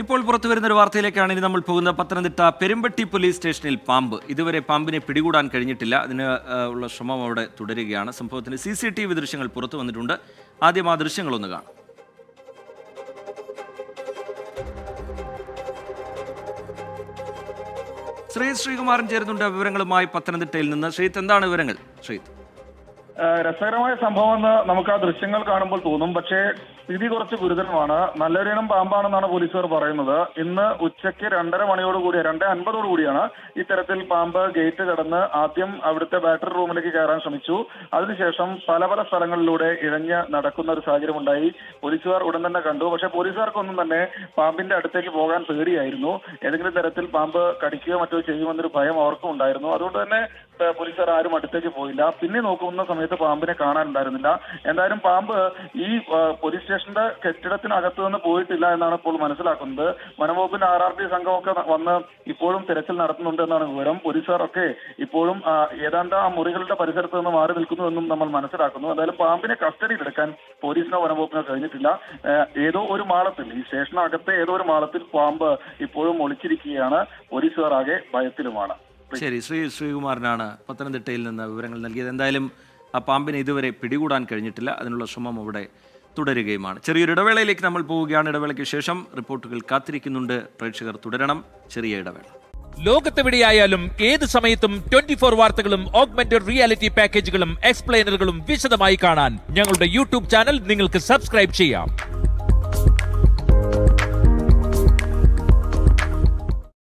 ഇപ്പോൾ പുറത്തു വരുന്ന ഒരു വാർത്തയിലേക്കാണ് ഇനി നമ്മൾ പോകുന്നത്. പത്തനംതിട്ട പെരുമ്പട്ടി പോലീസ് സ്റ്റേഷനിൽ പാമ്പ്. ഇതുവരെ പാമ്പിനെ പിടികൂടാൻ കഴിഞ്ഞിട്ടില്ല. അതിന് ഉള്ള ശ്രമം അവിടെ തുടരുകയാണ്. സംഭവത്തിന് സി സി ടി വി ദൃശ്യങ്ങൾ പുറത്തു വന്നിട്ടുണ്ട്. ആദ്യം ആ ദൃശ്യങ്ങളൊന്ന് കാണാം. ശ്രീ ശ്രീകുമാരൻ ചേരുന്നുണ്ട് വിവരങ്ങളുമായി പത്തനംതിട്ടയിൽ നിന്ന്. ശ്രീത്ത് എന്താണ് വിവരങ്ങൾ? ശ്രീത്ത് രസകരമായ സംഭവം എന്ന് നമുക്ക് ആ ദൃശ്യങ്ങൾ കാണുമ്പോൾ തോന്നും. പക്ഷേ സ്ഥിതി കുറച്ച് ഗുരുതരമാണ്. നല്ലൊരിനം പാമ്പാണെന്നാണ് പോലീസുകാർ പറയുന്നത്. ഇന്ന് ഉച്ചയ്ക്ക് രണ്ടര മണിയോടുകൂടി രണ്ട് അൻപതോടുകൂടിയാണ് ഇത്തരത്തിൽ പാമ്പ് ഗേറ്റ് കടന്ന് ആദ്യം അവിടുത്തെ ബാറ്ററി റൂമിലേക്ക് കയറാൻ ശ്രമിച്ചു. അതിനുശേഷം പല പല സ്ഥലങ്ങളിലൂടെ ഇഴഞ്ഞ് നടക്കുന്ന ഒരു സാഹചര്യം ഉണ്ടായി പോലീസുകാർ ഉടൻ തന്നെ കണ്ടു. പക്ഷേ പോലീസുകാർക്കൊന്നും തന്നെ പാമ്പിന്റെ അടുത്തേക്ക് പോകാൻ പേടിയായിരുന്നു. ഏതെങ്കിലും തരത്തിൽ പാമ്പ് കടിക്കുകയോ മറ്റോ ചെയ്യുമെന്നൊരു ഭയം അവർക്കും ഉണ്ടായിരുന്നു. അതുകൊണ്ട് തന്നെ പോലീസുകാർ ആരും അടുത്തേക്ക് പോയില്ല. പിന്നെ നോക്കുന്ന സമയത്ത് പാമ്പിനെ കാണാനുണ്ടായിരുന്നില്ല. എന്തായാലും പാമ്പ് ഈ പോലീസ് സ്റ്റേഷന്റെ കെട്ടിടത്തിനകത്ത് നിന്ന് പോയിട്ടില്ല എന്നാണ് ഇപ്പോൾ മനസ്സിലാക്കുന്നത്. വനംവകുപ്പിന്റെ ആർ ആർ ടി സംഘമൊക്കെ വന്ന് ഇപ്പോഴും തിരച്ചിൽ നടത്തുന്നുണ്ട് എന്നാണ് വിവരം. പോലീസുകാരൊക്കെ ഇപ്പോഴും ഏതാണ്ട് ആ മുറികളുടെ പരിസരത്ത് നിന്ന് മാറി നിൽക്കുന്നുവെന്നും നമ്മൾ മനസ്സിലാക്കുന്നു. എന്തായാലും പാമ്പിനെ കസ്റ്റഡിയിലെടുക്കാൻ പോലീസിനോ വനംവകുപ്പിനോ കഴിഞ്ഞിട്ടില്ല. ഏതോ ഒരു മാളത്തിൽ ഈ സ്റ്റേഷനകത്തെ ഏതോ ഒരു മാളത്തിൽ പാമ്പ് ഇപ്പോഴും ഒളിച്ചിരിക്കുകയാണ്. പോലീസുകാർ ആകെ ഭയത്തിലുമാണ്. ശരി ശ്രീ ശ്രീകുമാറിനാണ് പത്തനംതിട്ടയിൽ നിന്ന് വിവരങ്ങൾ നൽകിയത്. എന്തായാലും ആ പാമ്പിനെ ഇതുവരെ പിടികൂടാൻ കഴിഞ്ഞിട്ടില്ല. അതിനുള്ള ശ്രമം അവിടെ തുടരുകയുമാണ്. ചെറിയൊരു ഇടവേളയിലേക്ക് നമ്മൾ പോവുകയാണ്. ഇടവേളയ്ക്ക് ശേഷം റിപ്പോർട്ടുകൾ കാത്തിരിക്കുന്നുണ്ട്. പ്രേക്ഷകർ തുടരണം. ചെറിയ ഇടവേള. ലോകത്തെവിടെയായാലും ഏത് സമയത്തും ട്വന്റി ഫോർ വാർത്തകളും ഓഗ്മെന്റഡ് റിയാലിറ്റി പാക്കേജുകളും എക്സ്പ്ലെയിനറുകളും വിശദമായി കാണാൻ ഞങ്ങളുടെ യൂട്യൂബ് ചാനൽ നിങ്ങൾക്ക് സബ്സ്ക്രൈബ് ചെയ്യാം.